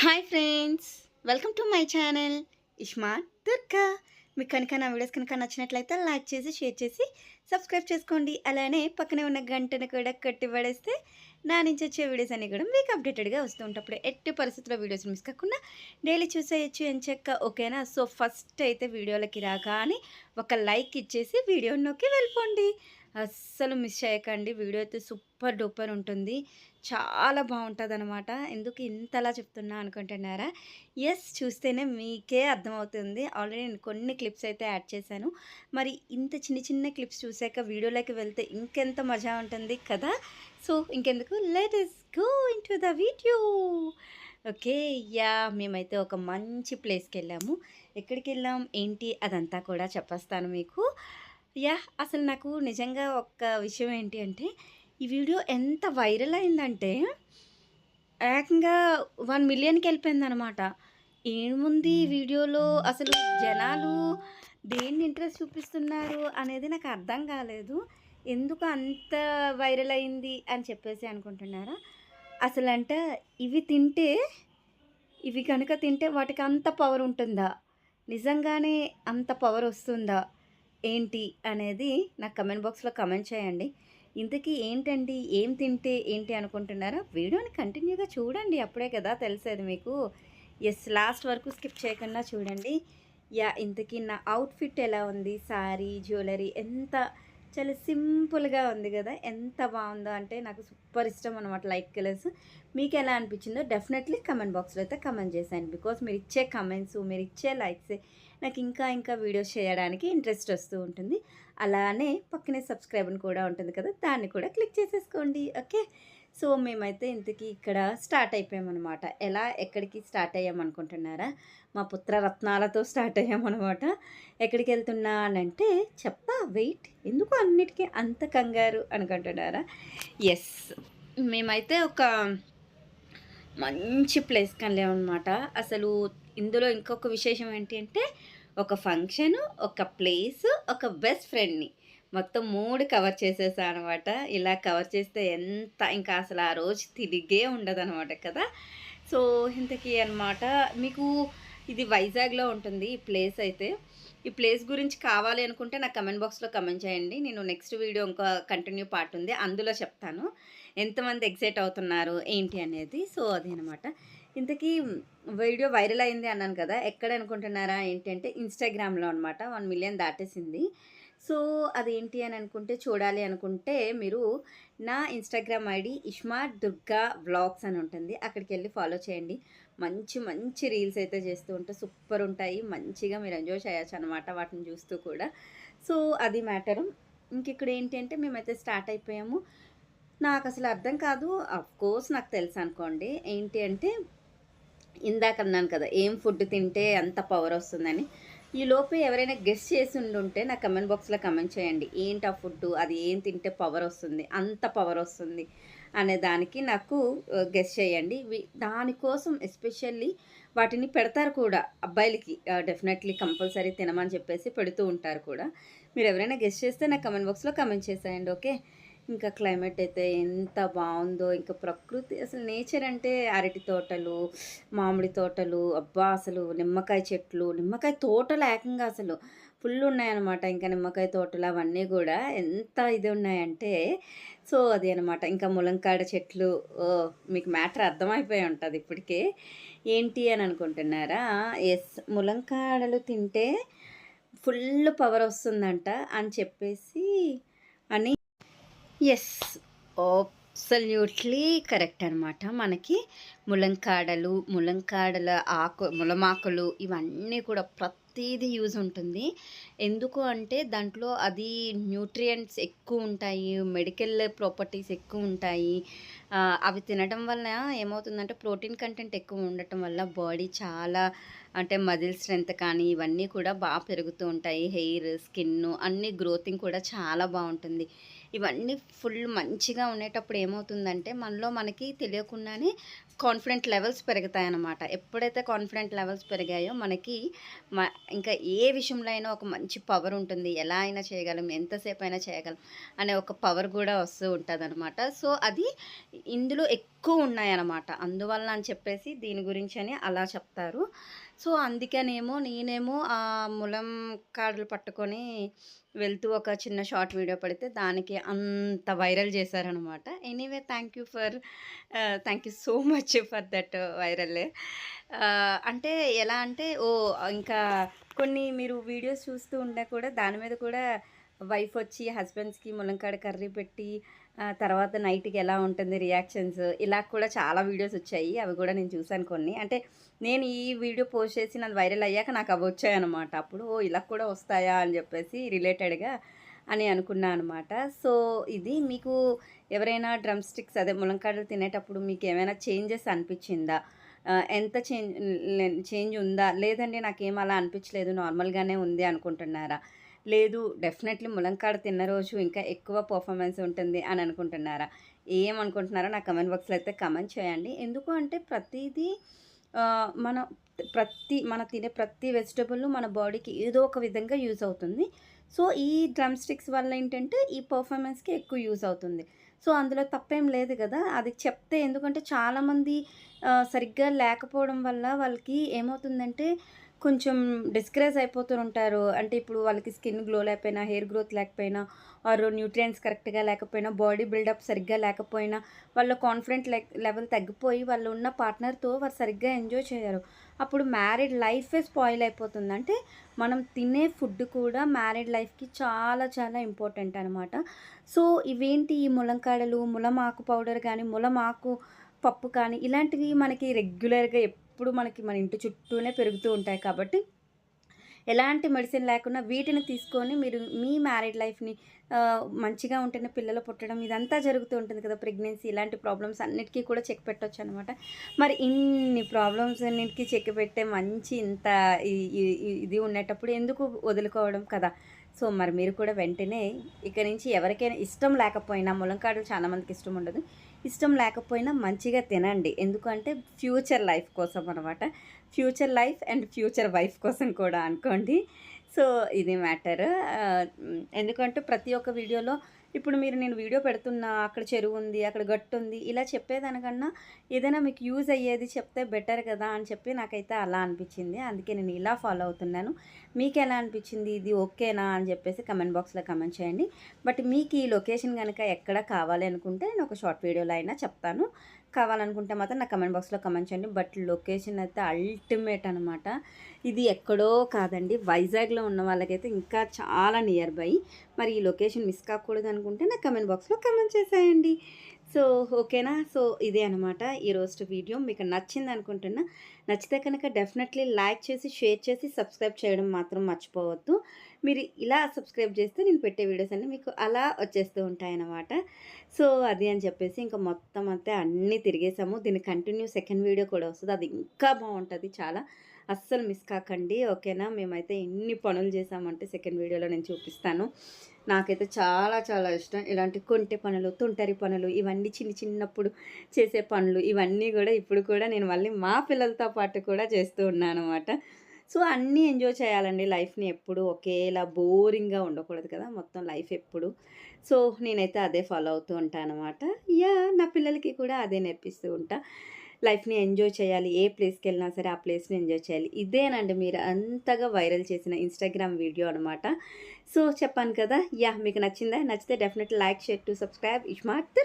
Hi friends welcome to my channel Ishma Durga. మీకు కనుక నా వీడియోస్ కనుక నచ్చినట్లయితే లైక్ చేసి షేర్ చేసి సబ్స్క్రైబ్ చేసుకోండి. అలానే పక్కనే ఉన్న గంటను కూడా కట్టి పడేస్తే నా నుంచి వచ్చే వీడియోస్ అన్నీ కూడా మీకు అప్డేటెడ్గా వస్తూ ఉంటప్పుడు ఎట్టి పరిస్థితుల్లో వీడియోస్ మిస్ కాకుండా డైలీ చూసేయచ్చు అని చెక్క. ఓకేనా? సో ఫస్ట్ అయితే వీడియోలకి రాగానే ఒక లైక్ ఇచ్చేసి వీడియోలోకి వెళ్ళిపోండి. అస్సలు మిస్ చేయకండి. వీడియో అయితే సూపర్ డూపర్ ఉంటుంది. చాలా బాగుంటుంది అనమాట ఎందుకు ఇంతలా చెప్తున్నా అనుకుంటున్నారా? ఎస్ చూస్తేనే మీకే అర్థమవుతుంది. ఆల్రెడీ నేను కొన్ని క్లిప్స్ అయితే యాడ్ చేశాను. మరి ఇంత చిన్న చిన్న క్లిప్స్ చూసాక వీడియోలోకి వెళ్తే ఇంకెంత మజా ఉంటుంది కదా? సో ఇంకెందుకు? Let us go into the video okay yeah మేమైతే ఒక మంచి ప్లేస్కి వెళ్ళాము. ఎక్కడికి వెళ్ళాం? ఏంటి? అదంతా కూడా చెప్పేస్తాను మీకు. యా అసలు నాకు నిజంగా ఒక విషయం ఏంటి అంటే ఈ వీడియో ఎంత వైరల్ అయిందంటే ఏకంగా వన్ మిలియన్కి వెళ్ళిపోయింది అనమాట ఏముంది ఈ వీడియోలో? అసలు జనాలు దేన్ని ఇంట్రెస్ట్ చూపిస్తున్నారు అనేది నాకు అర్థం కాలేదు. ఎందుకు అంత వైరల్ అయింది అని చెప్పేసి అనుకుంటున్నారా? అసలు అంటే ఇవి తింటే ఇవి కనుక తింటే వాటికి అంత పవర్ ఉంటుందా? నిజంగానే అంత పవర్ వస్తుందా? ఏంటి అనేది నాకు కమెంట్ బాక్స్లో కమెంట్ చేయండి. ఇంతకీ ఏంటండి? ఏం తింటే ఏంటి అనుకుంటున్నారా? వీడియోని కంటిన్యూగా చూడండి. అప్పుడే కదా తెలిసేది మీకు. ఎస్ లాస్ట్ వరకు స్కిప్ చేయకుండా చూడండి. యా ఇంతకీ నా అవుట్ఫిట్ ఎలా ఉంది? శారీ జ్యువెలరీ ఎంత? చాలా సింపుల్గా ఉంది కదా. ఎంత బాగుందో అంటే నాకు సూపర్ ఇష్టం అనమాట లైట్ కలర్స్. మీకు ఎలా అనిపించిందో డెఫినెట్లీ కమెంట్ బాక్స్లో అయితే కమెంట్ చేశాను బికాస్ మీరు ఇచ్చే కమెంట్స్ మీరు ఇచ్చే లైక్స్ నాకు ఇంకా ఇంకా వీడియోస్ చేయడానికి ఇంట్రెస్ట్ వస్తూ ఉంటుంది. అలానే పక్కనే సబ్స్క్రైబ్ కూడా ఉంటుంది కదా దాన్ని కూడా క్లిక్ చేసేసుకోండి. ఓకే? సో మేమైతే ఇంతకీ ఇక్కడ స్టార్ట్ అయిపోయామన్నమాట. ఎలా ఎక్కడికి స్టార్ట్ అయ్యామనుకుంటున్నారా మా పుత్రరత్నాలతో స్టార్ట్ అయ్యామన్నమాట ఎక్కడికి వెళ్తున్నానంటే చెప్పా వెయిట్ ఎందుకు అన్నిటికీ అంత కంగారు అనుకుంటున్నారా? ఎస్ మేమైతే ఒక మంచి ప్లేస్కి వెళ్ళామన్నమాట. అసలు ఇందులో ఇంకొక విశేషం ఏంటి అంటే ఒక ఫంక్షన్ ఒక ప్లేస్ ఒక బెస్ట్ ఫ్రెండ్ని మొత్తం మూడు కవర్ చేసేసా అనమాట. ఇలా కవర్ చేస్తే ఎంత ఇంకా అసలు ఆ రోజు తిరిగే ఉండదు అనమాట కదా. సో ఇంతకీ అనమాట మీకు ఇది వైజాగ్లో ఉంటుంది ఈ ప్లేస్ అయితే. ఈ ప్లేస్ గురించి కావాలి అనుకుంటే నాకు కమెంట్ బాక్స్లో కమెంట్ చేయండి. నేను నెక్స్ట్ వీడియో ఇంకా కంటిన్యూ పార్ట్ ఉంది అందులో చెప్తాను. ఎంతమంది ఎగ్జైట్ అవుతున్నారు ఏంటి అనేది. సో అది అనమాట. ఇంతకీ వీడియో వైరల్ అయింది అన్నాను కదా ఎక్కడ అనుకుంటున్నారా? ఏంటి అంటే ఇన్స్టాగ్రామ్లో అనమాట వన్ మిలియన్ దాటేసింది. సో అదేంటి అని అనుకుంటే చూడాలి అనుకుంటే మీరు నా Instagram ID Ishma Durga blogs అని ఉంటుంది. అక్కడికి వెళ్ళి ఫాలో చేయండి. మంచి మంచి రీల్స్ అయితే చేస్తూ ఉంటే సూపర్ ఉంటాయి. మంచిగా మీరు ఎంజాయ్ చేయొచ్చు అనమాట వాటిని చూస్తూ కూడా. సో అది మ్యాటరు ఇంక ఇక్కడ ఏంటి అంటే మేమైతే స్టార్ట్ అయిపోయాము. నాకు అసలు అర్థం కాదు. అఫ్ కోర్స్ నాకు తెలుసు అనుకోండి. ఏంటి అంటే ఇందాక అన్నాను కదా ఏం ఫుడ్ తింటే అంత పవర్ వస్తుందని. ఈ లోపే ఎవరైనా గెస్ట్ చేసి ఉండుంటే నా కమెంట్ బాక్స్లో కమెంట్ చేయండి. ఏంటి ఆ ఫుడ్ అది ఏం తింటే పవర్ వస్తుంది? అంత పవర్ వస్తుంది? అనే దానికి నాకు గెస్ట్ చేయండి. దానికోసం ఎస్పెషల్లీ వాటిని పెడతారు కూడా. అబ్బాయిలకి డెఫినెట్లీ కంపల్సరీ తినమని చెప్పేసి పెడుతూ ఉంటారు కూడా. మీరు ఎవరైనా గెస్ట్ చేస్తే నా కమెంట్ బాక్స్లో కమెంట్ చేసేయండి ఓకే ఇంకా క్లైమేట్ అయితే ఎంత బాగుందో ఇంకా ప్రకృతి అసలు నేచర్ అంటే అరటి తోటలు మామిడి తోటలు అబ్బా అసలు నిమ్మకాయ చెట్లు నిమ్మకాయ తోటలు ఏకంగా అసలు ఫుల్ ఉన్నాయన్నమాట. ఇంకా నిమ్మకాయ తోటలు అవన్నీ కూడా ఎంత ఇది ఉన్నాయంటే సో అది అనమాట ఇంకా ములంకాడ చెట్లు మీకు మ్యాటర్ అర్థమైపోయి ఉంటుంది ఇప్పటికే. ఏంటి అని అనుకుంటున్నారా? ఎస్ ములంకాడలు తింటే ఫుల్ పవర్ వస్తుందంట అని చెప్పేసి అని ఎస్ అబ్సల్యూట్లీ కరెక్ట్ అనమాట మనకి ములంకాడలు ములంకాడల ఆకు ములమాకులు ఇవన్నీ కూడా ప్రతిదీ యూజ్ ఉంటుంది. ఎందుకు అంటే దాంట్లో అది న్యూట్రియంట్స్ ఎక్కువ ఉంటాయి మెడికల్ ప్రాపర్టీస్ ఎక్కువ ఉంటాయి. అవి తినడం వల్ల ఏమవుతుందంటే ప్రోటీన్ కంటెంట్ ఎక్కువ ఉండటం వల్ల బాడీ చాలా అంటే మజిల్ స్ట్రెంత్ కానీ ఇవన్నీ కూడా బాగా పెరుగుతూ ఉంటాయి. హెయిర్ స్కిన్ అన్ని గ్రోతింగ్ కూడా చాలా బాగుంటుంది. ఇవన్నీ ఫుల్ మంచిగా ఉండేటప్పుడు ఏమవుతుందంటే మనలో మనకి తెలియకుండానే కాన్ఫిడెంట్ లెవెల్స్ పెరుగుతాయన్నమాట. ఎప్పుడైతే కాన్ఫిడెంట్ లెవెల్స్ పెరిగాయో మనకి మా ఇంకా ఏ విషయంలో అయినా ఒక మంచి పవర్ ఉంటుంది. ఎలా అయినా చేయగలం ఎంతసేపు అయినా చేయగలం అనే ఒక పవర్ కూడా వస్తూ ఉంటుంది అనమాట సో అది ఇందులో ఎక్కువ ఉన్నాయన్నమాట. అందువల్ల అని చెప్పేసి దీని గురించి అని అలా చెప్తారు. సో అందుకనేమో నేనేమో ఆ ములం కాడలు పట్టుకొని వెళ్తూ ఒక చిన్న షార్ట్ వీడియో పడితే దానికి అంత వైరల్ చేశారనమాట anyway thank you for thank you so much for that viral. అంటే ఎలా అంటే ఓ ఇంకా కొన్ని మీరు వీడియోస్ చూస్తూ ఉంటే కూడా దాని మీద కూడా వైఫ్ వచ్చి హస్బెండ్స్కి ములంకాడ కర్రీ పెట్టి తర్వాత నైట్కి ఎలా ఉంటుంది రియాక్షన్స్ ఇలా కూడా చాలా వీడియోస్ వచ్చాయి. అవి కూడా నేను చూశాను కొన్ని. అంటే నేను ఈ వీడియో పోస్ట్ చేసి నాది వైరల్ అయ్యాక నాకు అవి వచ్చాయి అనమాట అప్పుడు ఓ ఇలా కూడా వస్తాయా అని చెప్పేసి రిలేటెడ్గా అని అనుకున్నా అనమాట సో ఇది మీకు ఎవరైనా డ్రమ్ స్టిక్స్ అదే ములంకాడలు తినేటప్పుడు మీకు ఏమైనా చేంజెస్ అనిపించిందా? ఎంత చేంజ్ చేంజ్ ఉందా? లేదండి నాకేం అలా అనిపించలేదు. నార్మల్గానే ఉంది అనుకుంటున్నారా? లేదు డెఫినెట్లీ ములంకాడ తిన్న రోజు ఇంకా ఎక్కువ పర్ఫార్మెన్స్ ఉంటుంది అని అనుకుంటున్నారా? ఏమనుకుంటున్నారో నా కమెంట్ బాక్స్లో అయితే కమెంట్ చేయండి. ఎందుకు అంటే ప్రతిదీ మన ప్రతి మన తినే ప్రతి వెజిటబుల్ మన బాడీకి ఏదో ఒక విధంగా యూజ్ అవుతుంది. సో ఈ డ్రమ్ స్టిక్స్ వల్ల ఏంటంటే ఈ పర్ఫార్మెన్స్కి ఎక్కువ యూజ్ అవుతుంది. సో అందులో తప్పేం లేదు కదా! అది చెప్తే ఎందుకంటే చాలామంది సరిగ్గా లేకపోవడం వల్ల వాళ్ళకి ఏమవుతుందంటే కొంచెం డిస్కరేజ్ అయిపోతూ ఉంటారు. అంటే ఇప్పుడు వాళ్ళకి స్కిన్ గ్లో లేకపోయినా హెయిర్ గ్రోత్ లేకపోయినా ఆర్ న్యూట్రియంట్స్ కరెక్ట్గా లేకపోయినా బాడీ బిల్డప్ సరిగ్గా లేకపోయినా వాళ్ళ కాన్ఫిడెంట్ లెవెల్ తగ్గిపోయి వాళ్ళు ఉన్న పార్ట్నర్తో వారు సరిగ్గా ఎంజాయ్ చేయరు. అప్పుడు మ్యారీడ్ లైఫే స్పాయిల్ అయిపోతుంది. అంటే మనం తినే ఫుడ్ కూడా మ్యారీడ్ లైఫ్కి చాలా చాలా ఇంపార్టెంట్ అనమాట సో ఇవేంటి ఈ ములంకాడలు ములమాకు పౌడర్ కానీ ములమాకు పప్పు కానీ ఇలాంటివి మనకి రెగ్యులర్గా ఎప్పుడు మనకి మన ఇంటి చుట్టూనే పెరుగుతూ ఉంటాయి కాబట్టి ఎలాంటి మెడిసిన్ లేకుండా వీటిని తీసుకొని మీరు మీ మ్యారీడ్ లైఫ్ని మంచిగా ఉంటేనే పిల్లలు పుట్టడం ఇదంతా జరుగుతూ ఉంటుంది కదా ప్రెగ్నెన్సీ ఇలాంటి ప్రాబ్లమ్స్ అన్నిటికీ కూడా చెక్ పెట్టవచ్చు అనమాట మరి ఇన్ని ప్రాబ్లమ్స్ అన్నిటికీ చెక్ పెట్టే మంచి ఇంత ఇది ఉండేటప్పుడు ఎందుకు వదులుకోవడం కదా? సో మరి మీరు కూడా వెంటనే ఇక నుంచి ఎవరికైనా ఇష్టం లేకపోయినా ములంకాడలు చాలామందికి ఇష్టం ఉండదు. ఇష్టం లేకపోయినా మంచిగా తినండి. ఎందుకంటే ఫ్యూచర్ లైఫ్ కోసం అనమాట future life and future wife కోసం కూడా అనుకోండి. సో ఇది మ్యాటర్. ఎందుకంటే ప్రతి ఒక్క వీడియోలో ఇప్పుడు మీరు నేను వీడియో పెడుతున్నా అక్కడ చెరువు ఉంది అక్కడ గట్టు ఉంది ఇలా చెప్పేదానికన్నా ఏదైనా మీకు యూజ్ అయ్యేది చెప్తే బెటర్ కదా అని చెప్పి నాకైతే అలా అనిపించింది. అందుకే నేను ఇలా ఫాలో అవుతున్నాను. మీకు ఎలా అనిపించింది? ఇది ఓకేనా అని చెప్పేసి కమెంట్ బాక్స్లో కమెంట్ చేయండి. బట్ మీకు ఈ లొకేషన్ కనుక ఎక్కడ కావాలి అనుకుంటే నేను ఒక షార్ట్ వీడియోలో అయినా చెప్తాను. కావాలనుకుంటే మాత్రం నా కమెంట్ బాక్స్లో కమెంట్ చేయండి. బట్ లొకేషన్ అయితే అల్టిమేట్ అనమాట ఇది ఎక్కడో కాదండి. వైజాగ్లో ఉన్న వాళ్ళకైతే ఇంకా చాలా నియర్ బై మరి ఈ లొకేషన్ మిస్ కాకూడదు అనుకుంటే నా కమెంట్ బాక్స్లో కమెంట్ చేసేయండి. సో ఓకేనా? సో ఇదే అనమాట ఈ రోజు వీడియో. మీకు నచ్చింది అనుకుంటున్నా నచ్చితే కనుక డెఫినెట్లీ లైక్ చేసి షేర్ చేసి సబ్స్క్రైబ్ చేయడం మాత్రం మర్చిపోవద్దు. మీరు ఇలా సబ్స్క్రైబ్ చేస్తే నేను పెట్టే వీడియోస్ అన్నీ మీకు అలా వచ్చేస్తూ ఉంటాయన్నమాట. సో అది అని చెప్పేసి ఇంకా మొత్తం అంతే అన్నీ తిరిగేసాము. దీని కంటిన్యూ సెకండ్ వీడియో కూడా వస్తుంది. అది ఇంకా బాగుంటుంది చాలా. అస్సలు మిస్ కాకండి ఓకేనా? మేమైతే ఎన్ని పనులు చేసామంటే సెకండ్ వీడియోలో నేను చూపిస్తాను. నాకైతే చాలా చాలా ఇష్టం. ఇలాంటి కొంటె పనులు తుంటరి పనులు ఇవన్నీ చిన్న చిన్నప్పుడు చేసే పనులు ఇవన్నీ కూడా ఇప్పుడు కూడా నేను మళ్ళీ మా పిల్లలతో పాటు కూడా చేస్తూ ఉన్నాను అనమాట సో అన్నీ ఎంజాయ్ చేయాలండి లైఫ్ని ఎప్పుడు. ఒకేలా బోరింగ్గా ఉండకూడదు కదా మొత్తం లైఫ్ ఎప్పుడు. సో నేనైతే అదే ఫాలో అవుతూ ఉంటాను అనమాట యా నా పిల్లలకి కూడా అదే నేర్పిస్తూ ఉంటా. లైఫ్ని ఎంజాయ్ చేయాలి ఏ ప్లేస్కి వెళ్ళినా సరే ఆ ప్లేస్ని ఎంజాయ్ చేయాలి. ఇదేనండి మీరు అంతగా వైరల్ చేసిన ఇన్స్టాగ్రామ్ వీడియో అనమాట సో చెప్పాను కదా యా మీకు నచ్చిందా? నచ్చితే definite like share to subscribe. ISmart